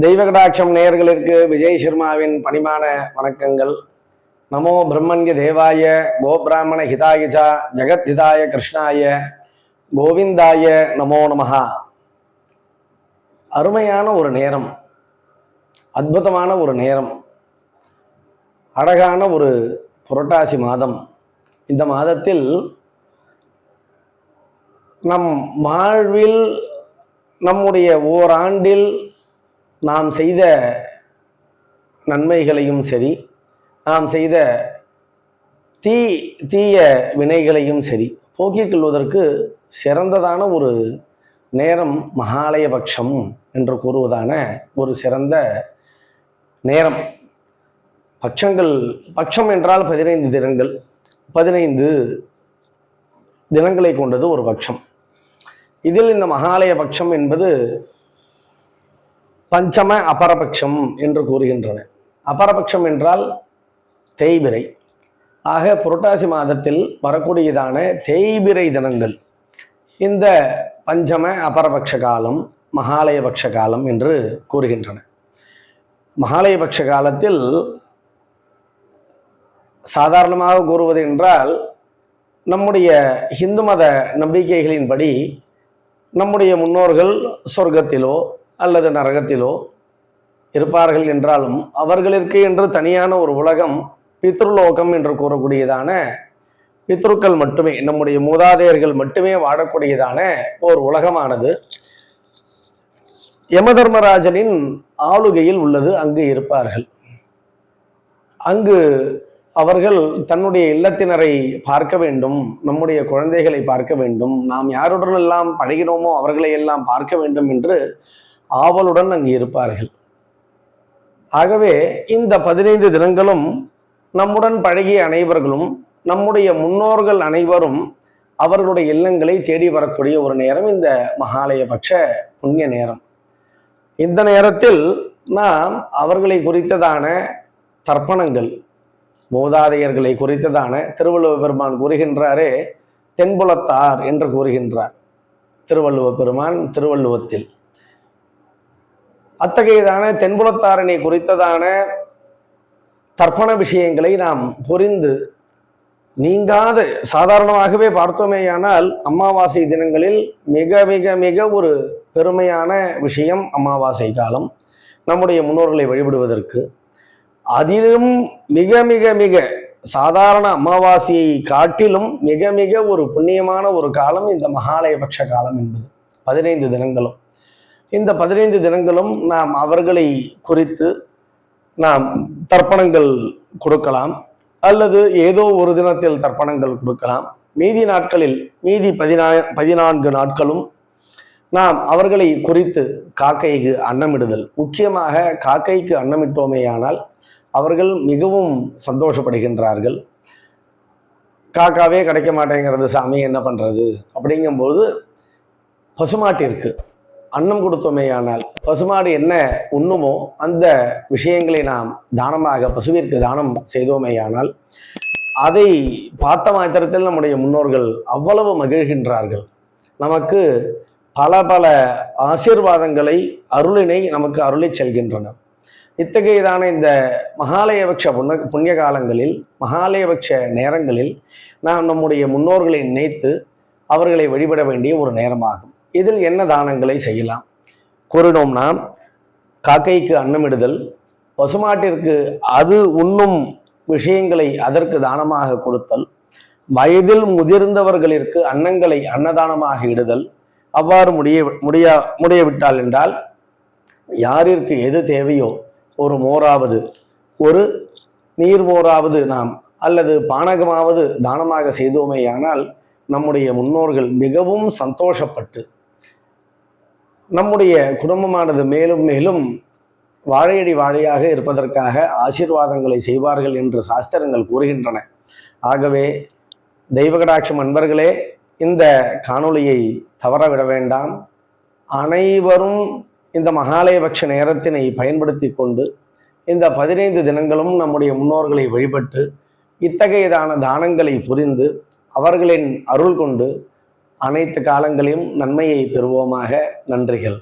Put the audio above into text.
தெய்வகடாட்சம் நேயர்களுக்கு விஜய் சர்மாவின் பணிமான வணக்கங்கள். நமோ பிரம்மண்ய தேவாய கோபிராமண ஹிதாயஜா ஜெகத் ஹிதாய கிருஷ்ணாய கோவிந்தாய நமோ நமஹா. அருமையான ஒரு நேரம். அற்புதமான ஒரு நேரம். அழகான ஒரு புரட்டாசி மாதம். இந்த மாதத்தில் நம் வாழ்வில் நம்முடைய ஓராண்டில் நாம் செய்த நன்மைகளையும் சரி நாம் செய்த தீ தீய வினைகளையும் சரி போக்கிக் கொள்வதற்கு சிறந்ததான ஒரு நேரம் மகாலயபக்ஷம் என்று கூறுவதான ஒரு சிறந்த நேரம். பட்சங்கள் பட்சம் என்றால் பதினைந்து தினங்கள் பதினைந்து தினங்களை கொண்டது ஒரு பட்சம். இதில் இந்த மகாலய பட்சம் என்பது பஞ்சம அபரபட்சம் என்று கூறுகின்றன. அபரபட்சம் என்றால் தேய்பிரை. ஆக புரட்டாசி மாதத்தில் வரக்கூடியதான தேய்பிரை தினங்கள். இந்த பஞ்சம அபரபக்ஷ காலம் மகாலயபக்ஷ காலம் என்று கூறுகின்றன. மகாலயபக்ஷ காலத்தில் சாதாரணமாக கூறுவது என்றால் நம்முடைய இந்து மத நம்பிக்கைகளின்படி நம்முடைய முன்னோர்கள் சொர்க்கத்திலோ அல்லது நரகத்திலோ இருப்பார்கள் என்றாலும் அவர்களிற்கு என்று தனியான ஒரு உலகம் பித்ருலோகம் என்று கூறக்கூடியதான பித்ருக்கள் மட்டுமே நம்முடைய மூதாதையர்கள் மட்டுமே வாழக்கூடியதான ஒரு உலகமானது. யமதர்மராஜனின் ஆளுகையில் உள்ளது அங்கு இருப்பார்கள். அங்கு அவர்கள் தன்னுடைய இல்லத்தினரை பார்க்க வேண்டும் நம்முடைய குழந்தைகளை பார்க்க வேண்டும் நாம் யாருடன் எல்லாம் பழகினோமோ அவர்களை எல்லாம் பார்க்க வேண்டும் என்று ஆவலுடன் அங்கு இருப்பார்கள். ஆகவே இந்த பதினைந்து தினங்களும் நம்முடன் பழகிய அனைவர்களும் நம்முடைய முன்னோர்கள் அனைவரும் அவர்களுடைய இல்லங்களை தேடி வரக்கூடிய ஒரு நேரம் இந்த மகாலயபட்ச புண்ணிய நேரம். இந்த நேரத்தில் நாம் அவர்களை குறித்ததான தர்ப்பணங்கள் மூதாதையர்களை குறித்ததான திருவள்ளுவ பெருமான் கூறுகின்றாரே தென்புலத்தார் என்று கூறுகின்றார். திருவள்ளுவ பெருமான் திருவள்ளுவத்தில். அத்தகையதான தென்புலத்தாரனை குறித்ததான தர்ப்பண விஷயங்களை நாம் புரிந்து நீங்காத சாதாரணமாகவே பார்த்தோமேயானால் அமாவாசை தினங்களில் மிக மிக மிக ஒரு பெருமையான விஷயம் அமாவாசை காலம் நம்முடைய முன்னோர்களை வழிபடுவதற்கு. அதிலும் மிக மிக மிக சாதாரண அமாவாசையை காட்டிலும் மிக மிக ஒரு புண்ணியமான ஒரு காலம் இந்த மகாலயபட்ச காலம் என்பது. பதினைந்து தினங்களும். இந்த பதினைந்து தினங்களும் நாம் அவர்களை குறித்து நாம் தர்ப்பணங்கள் கொடுக்கலாம். அல்லது ஏதோ ஒரு தினத்தில் தர்ப்பணங்கள் கொடுக்கலாம். மீதி நாட்களில் மீதி பதினா பதினான்கு நாட்களும் நாம் அவர்களை குறித்து காக்கைக்கு அன்னமிடுதல். முக்கியமாக காக்கைக்கு அன்னமிட்டோமேயானால் அவர்கள் மிகவும் சந்தோஷப்படுகின்றார்கள். காக்காவே கிடைக்க மாட்டேங்கிறது சாமி என்ன பண்ணுறது அப்படிங்கும்போது பசுமாட்டிற்கு அன்னம் கொடுத்தோமேயானால் பசுமாடு என்ன உண்ணுமோ அந்த விஷயங்களை நாம் தானமாக பசுவிற்கு தானம் செய்தோமேயானால் அதை பார்த்த மாத்திரத்தில் நம்முடைய முன்னோர்கள் அவ்வளவு மகிழ்கின்றார்கள். நமக்கு பல பல ஆசீர்வாதங்களை அருளினை நமக்கு அருளை செல்கின்றனர். இத்தகையதான இந்த மகாலயபக்ஷ புண்ண புண்ணிய காலங்களில் மகாலயபக்ஷ நேரங்களில் நாம் நம்முடைய முன்னோர்களை நினைத்து அவர்களை வழிபட வேண்டிய ஒரு நேரமாகும். இதில் என்ன தானங்களை செய்யலாம்? கூறினோம் நாம் காக்கைக்கு அன்னமிடுதல் பசுமாட்டிற்கு அது உண்ணும் விஷயங்களை அதற்கு தானமாக கொடுத்தல் வயதில் முதிர்ந்தவர்களிற்கு அன்னங்களை அன்னதானமாக இடுதல் அவ்வாறு முடிய முடியா முடியவிட்டால் என்றால் யாரிற்கு எது தேவையோ ஒரு மோராவது ஒரு நீர் மோராவது நாம் அல்லது பானகமாவது தானமாக செய்தோமேயானால் நம்முடைய முன்னோர்கள் மிகவும் சந்தோஷப்பட்டு நம்முடைய குடும்பமானது மேலும் மேலும் வாழையடி வாழையாக இருப்பதற்காக ஆசீர்வாதங்களை செய்வார்கள் என்று சாஸ்திரங்கள் கூறுகின்றன. ஆகவே தெய்வகடாட்சம் அன்பர்களே இந்த காணொளியை தவற விட வேண்டாம். அனைவரும் இந்த மகாலயபக்ஷ நேரத்தினை பயன்படுத்தி கொண்டு இந்த பதினைந்து தினங்களும் நம்முடைய முன்னோர்களை வழிபட்டு இத்தகையதான தானங்களை புரிந்து அவர்களின் அருள் கொண்டு அனைத்து காலங்களிலும் நன்மையை பெறுவோமாக. நன்றிகள்.